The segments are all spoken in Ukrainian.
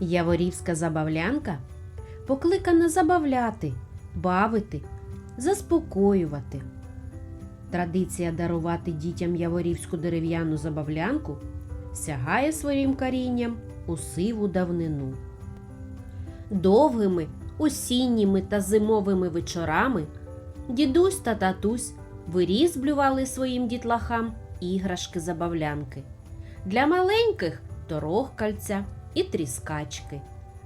Яворівська забавлянка покликана забавляти, бавити, заспокоювати. Традиція дарувати дітям яворівську дерев'яну забавлянку сягає своїм корінням у сиву давнину. Довгими осінніми та зимовими вечорами дідусь та татусь вирізблювали своїм дітлахам іграшки забавлянки. Для маленьких торохкальця і тріскачки,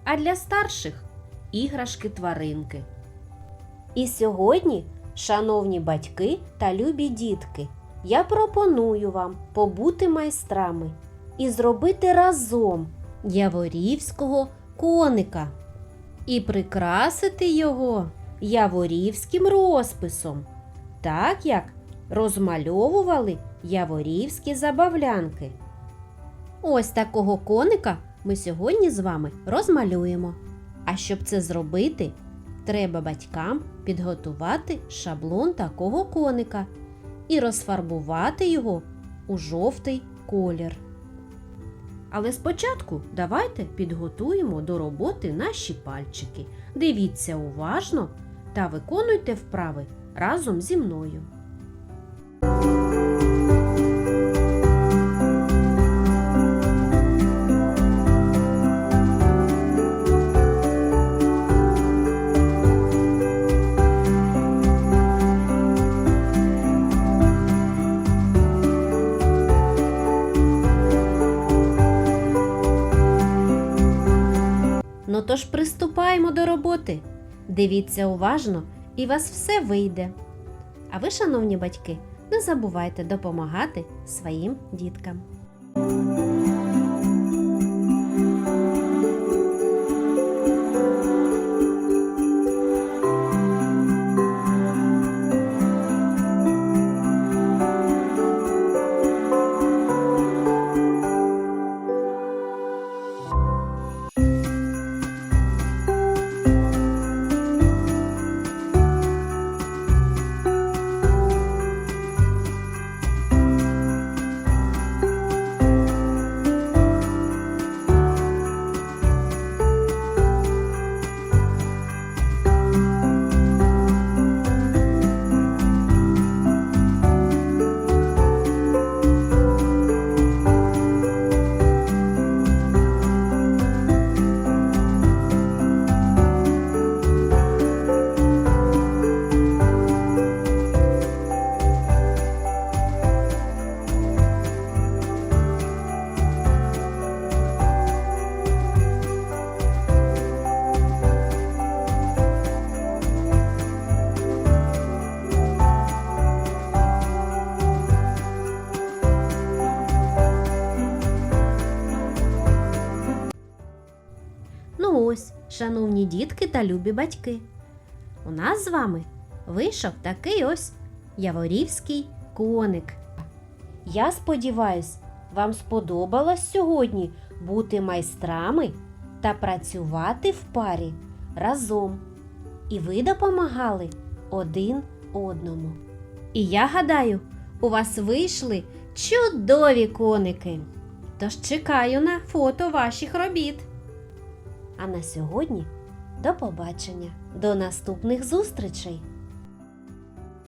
а для старших іграшки тваринки. І сьогодні, шановні батьки та любі дітки, я пропоную вам побути майстрами і зробити разом яворівського коника і прикрасити його яворівським розписом, так як розмальовували яворівські забавлянки. Ось такого коника ми сьогодні з вами розмалюємо. А щоб це зробити, треба батькам підготувати шаблон такого коника і розфарбувати його у жовтий колір. Але спочатку давайте підготуємо до роботи наші пальчики. Дивіться уважно та виконуйте вправи разом зі мною. Ну тож приступаємо до роботи. Дивіться уважно і вас все вийде. А ви, шановні батьки, не забувайте допомагати своїм діткам. Ось, шановні дітки та любі батьки. У нас з вами вийшов такий ось яворівський коник. Я сподіваюсь, вам сподобалось сьогодні бути майстрами та працювати в парі разом. І ви допомагали один одному. І я гадаю, у вас вийшли чудові коники. Тож чекаю на фото ваших робіт. А на сьогодні до побачення, до наступних зустрічей!